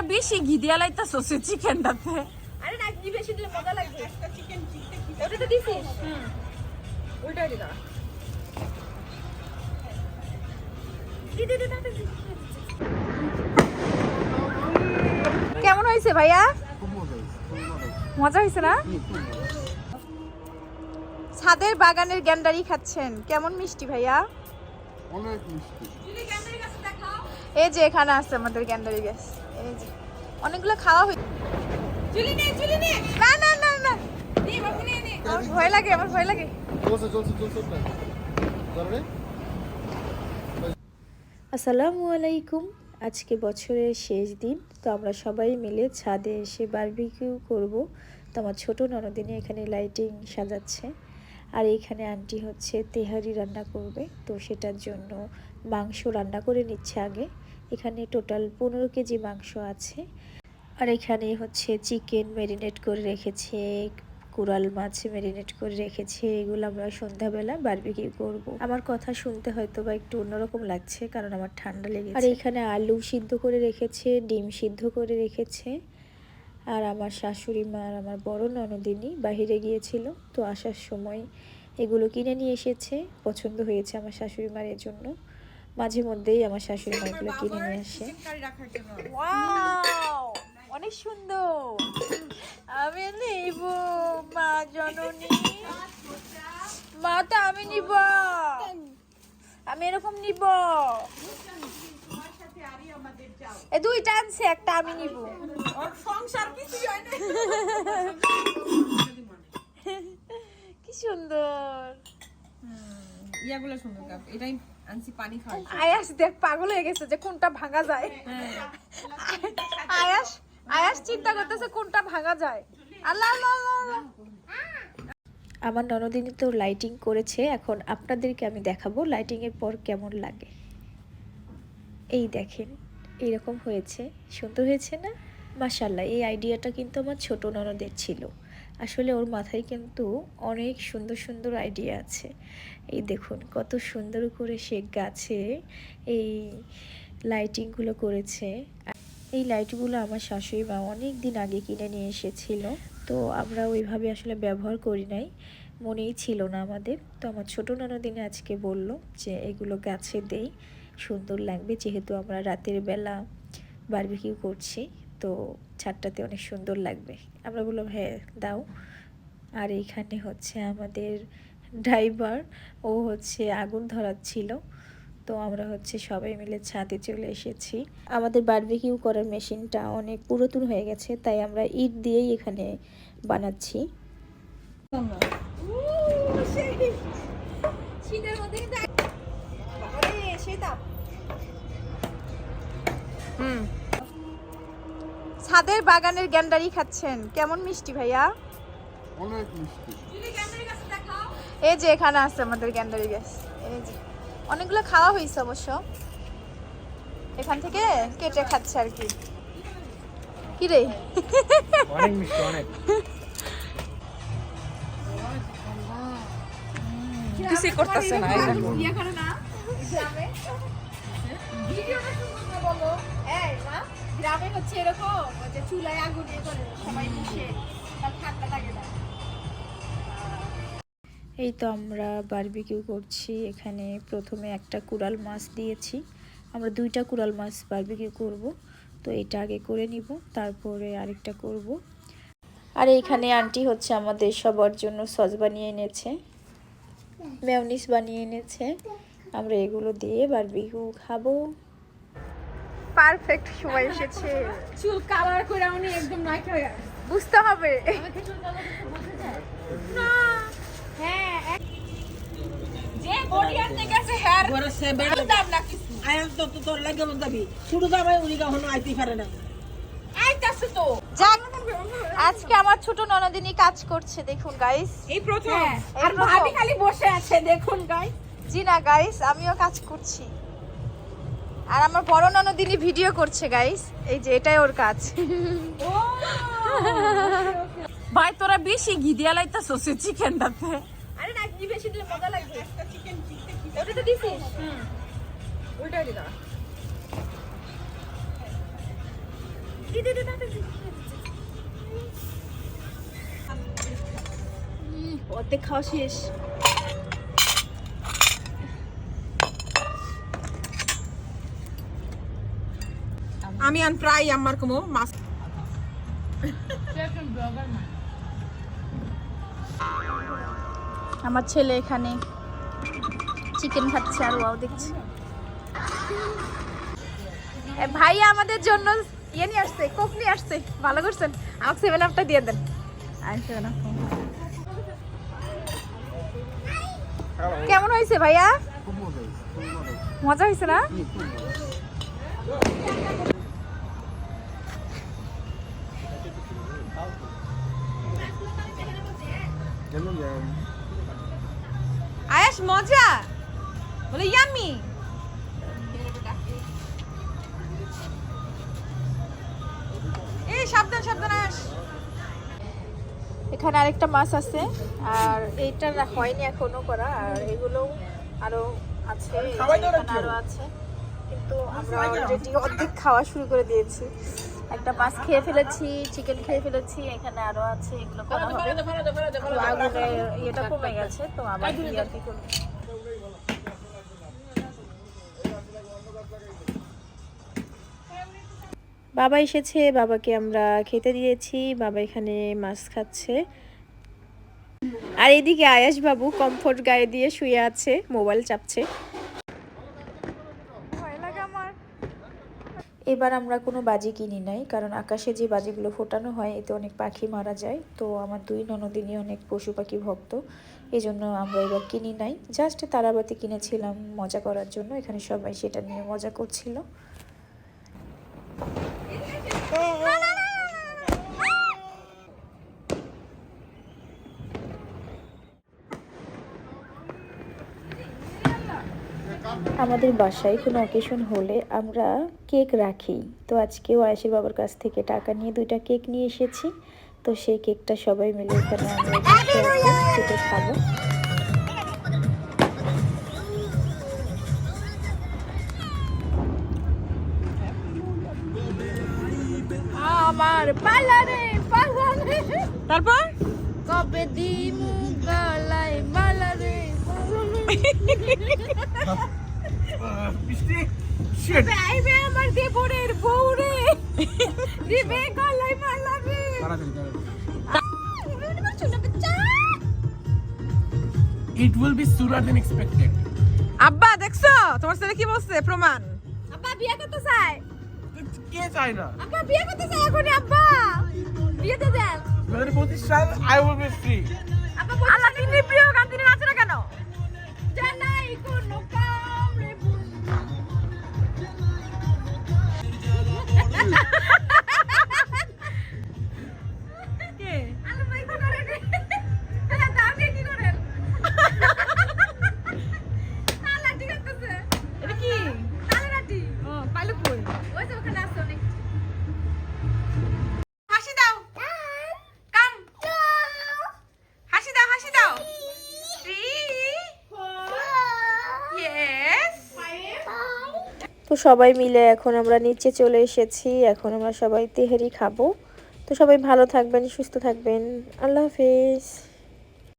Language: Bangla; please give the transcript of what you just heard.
তোরা বেশি ঘি দিয়া লাইতাছ সে চিকেনটাতে। আরে না ঘি বেশি দিলে মজা লাগবে। ওটা তো দিছিস হুম। ওইটা দি দি দি তাড়াতাড়ি দি। কেমন হয়েছে ভাইয়া? মজা হয়েছে না? ছাদের বাগানের গ্যান্ডারি খাচ্ছেন। কেমন মিষ্টি ভাইয়া? অনেক মিষ্টি। এই যে এখানে আছে আমাদের গ্যান্ডারি গ্যাস এই যে অনেকগুলো খাওয়া হয়েছে না না। না না আমার ভয় লাগে আমার ভয় লাগে। চলছে চলছে চলছে ধরে আসসালামু আলাইকুম। আজকে বছরের শেষ দিন তো আমরা সবাই মিলে ছাদে এসে বারবিকিউ করব। তো আমার ছোটো ননদিনী এখানে লাইটিং সাজাচ্ছে। আর এইখানে আন্টি হচ্ছে তেহারি রান্না করবে। তো সেটার জন্য মাংস রান্না করে নিচ্ছে আগে। এখানে টোটাল পনেরো কেজি মাংস আছে। আর এখানে হচ্ছে চিকেন ম্যারিনেট করে রেখেছে কুরাল মাছ ম্যারিনেট করে রেখেছে, এগুলো আমরা সন্ধ্যাবেলা বারবিকিউ করব। আমার কথা শুনতে হয়তো বা একটু অন্যরকম লাগছে কারণ আমার ঠান্ডা লেগেছে। আর এখানে আলু সিদ্ধ করে রেখেছে, ডিম সিদ্ধ করে রেখেছে। আর আমার শাশুড়ি মা আর আমার বড় ননদিনী বাহিরে গিয়েছিল, তো আসার সময় এগুলো কিনে নিয়ে এসেছে। পছন্দ হয়েছে আমার শাশুড়ি মার এর জন্য মাঝে মধ্যেই আমার শাশুড়ি মা এগুলো কিনে নিয়ে আসে। অনেক সুন্দর। আমি নিব মা জননী। মা তো আমি নিব। আমি এরকম নিব। এ দুইটা আনছে একটা আমি নিব। কি সুন্দর। ইয়াগুলো সুন্দর কাপ। এটাই আনছি পানি খাওয়াই আয়াস দেখ পাগল হয়ে গেছে যে কোনটা ভাঙা যায়। আয়াস আয়াস চিন্তা করতেছে কোনটা ভাঙা যায়। আল্লাহ আল্লাহ আল্লাহ, আল্লাহ। আমার ননদিনী তো লাইটিং করেছে এখন আপনাদেরকে আমি দেখাবো লাইটিংয়ের পর কেমন লাগে। এই দেখেন এইরকম হয়েছে সুন্দর হয়েছে না? মাসাল্লাহ এই আইডিয়াটা কিন্তু আমার ছোট ননদের ছিল। আসলে ওর মাথায় কিন্তু অনেক সুন্দর সুন্দর আইডিয়া আছে। এই দেখুন, কত সুন্দর করে সে গাছে এই লাইটিংগুলো করেছে। এই লাইটগুলো আমার শাশুড়ি মা অনেক দিন আগে কিনে নিয়ে এসেছিল। তো আমরা ওইভাবে আসলে ব্যবহার করি নাই। মনেই ছিল না আমাদের। তো আমার ছোটো ননদিনে আজকে বলল যে, এগুলো গাছে দেই। সুন্দর লাগবে যেহেতু আমরা রাতের বেলা বারবিকিউ করছি। তো ছাদটাতে অনেক সুন্দর লাগবে। আমরা বললাম হ্যাঁ দাও। আর এইখানে হচ্ছে আমাদের ড্রাইভার, ও হচ্ছে আগুন ধরাচ্ছিল। তো আমরা হচ্ছে সবাই মিলে ছাদে চলে এসেছি। আমাদের বারবিকিউ করার মেশিনটা অনেক পুরাতন হয়ে গেছে, তাই আমরা ইট দিয়েই এখানে বানাচ্ছি। হুম। ছাদের বাগানের গ্যান্ডারি খাচ্ছেন। কেমন মিষ্টি ভাইয়া? অনেক মিষ্টি। এই যে এখানে আছে আমাদের গ্যান্ডারি গ্যাস এই যে। অনেকগুলো খাওয়া হয়েছে অবশ্য। এখান থেকে কেটে খাচ্ছে আর কি। কি রে? অনেক মিষ্টি অনেক। কিছুই করতেছে না এই। গ্রামে হচ্ছে এরকম যে চুলায় আগুন ইয়ে করে, সবাই ঠান্ডা লাগে না। এই তো আমরা বারবিকিউ করছি, এখানে প্রথমে একটা কুড়াল মাছ দিয়েছি। আমরা দুইটা কুড়াল মাছ বারবিকিউ করব, তো এটা আগে করে নিব, তারপরে আরেকটা করব। আর এইখানে আন্টি হচ্ছে আমাদের সবার জন্য সস বানিয়ে এনেছে মেয়নিস বানিয়ে এনেছে। আমরা এগুলো দিয়ে বারবিকিউ খাব। পারফেক্ট সময় এসেছে। চুল কালার করে উনি একদম নাইকা হয়ে গেছে। বুঝতে হবে। যে বডি আনতে গেছে হেয়ার দাম না কিছু। আইতাছে তো যাক আজকে আমার ছোট ননদিনী কাজ করছে দেখুন গাইস এই প্রথম। আর ভাবি খালি বসে আছে দেখুন গাইস জি না গাইস আমিও কাজ করছি। আর আমার বড় ননদিনী ভিডিও করছে গাইস এই যে এটাই ওর কাজ। ভাই তোরা বেশি ঘি দিয়া লাইতাছ সে চিকেনটাতে। আরে না কি বেশি দিলে মজা লাগবে। ওটা তো দিছিস ওইটা দিলা অর্ধেক খাওয়া শেষ। আমি আন প্রায় আমার কোনো মাছ আমার ছেলে এখানে চিকেন খাচ্ছে আর ওয়াও দেখছে। এ, ভাইয়া আমাদের জন্য ইয়ে নিয়ে আসছে কোক নিয়ে আসছে ভালো করছেন? আমাকে সেভেন আপটা দিয়ে দেন। কেমন হয়েছে ভাইয়া? মজা হয়েছে না? আয়াস মজা? বলে ইয়ামি এই সাবধান সাবধান আয়াস। এখানে আরেকটা মাছ আছে আর এইটা হয়নি এখনও করা আর এগুলো আরও আছে এখানে আরও আছে। কিন্তু আমরা অলরেডি অর্ধেক খাওয়া শুরু করে দিয়েছি। একটা মাছ খেয়ে ফেলেছি চিকেন খেয়ে ফেলেছি এখানে আরও আছে এগুলো করা হবে। ইয়েটা কমে গেছে তো আবার কি আর কি করব? বাবা এসেছে বাবাকে আমরা খেতে দিয়েছি বাবা এখানে মাছ খাচ্ছে। আর এদিকে আয়াস বাবু কমফোর্ট গায়ে দিয়ে শুয়ে আছে মোবাইল চাপছে ভয় লাগে আমার এবার আমরা কোনো বাজি কিনি নাই, কারণ আকাশে যে বাজিগুলো ফোটানো হয়, এতে অনেক পাখি মারা যায়। তো আমার দুই ননদিনী অনেক পশু পাখি ভক্ত এই জন্য আমরা এবার কিনি নাই। জাস্ট তারাবাতি কিনেছিলাম মজা করার জন্য, এখানে সবাই সেটা নিয়ে মজা করছিল। আমাদের বাসায় কোনো অকেশন হলে আমরা কেক রাখি। তো আজকেও আয়েশের বাবার কাছ থেকে টাকা নিয়ে দুইটা কেক নিয়ে এসেছি। তো সেই কেকটা সবাই মিলে এখানে আমরা কেটে খাব। আমার পালারে পালারে। তারপর? কবে দিমু গলায় মালারে আইবে আমার দেবরের বউরে দিবে গলায় মালারে It will be sooner than expected. আব্বা দেখছ? তোমার ছেলে কি বলছে? প্রমাণ। আব্বা বিয়ে করতে চায়। কে চায় না? আব্বা বিয়ে করতে চায় এখন আব্বা। বিয়েতে দেন দু হাজার পঁচিশ সাল আই উইল বি ফ্রি তো সবাই মিলে এখন আমরা নিচে চলে এসেছি, এখন আমরা সবাই তেহারি খাব। তো সবাই ভালো থাকবেন, সুস্থ থাকবেন। আল্লাহ হাফিজ।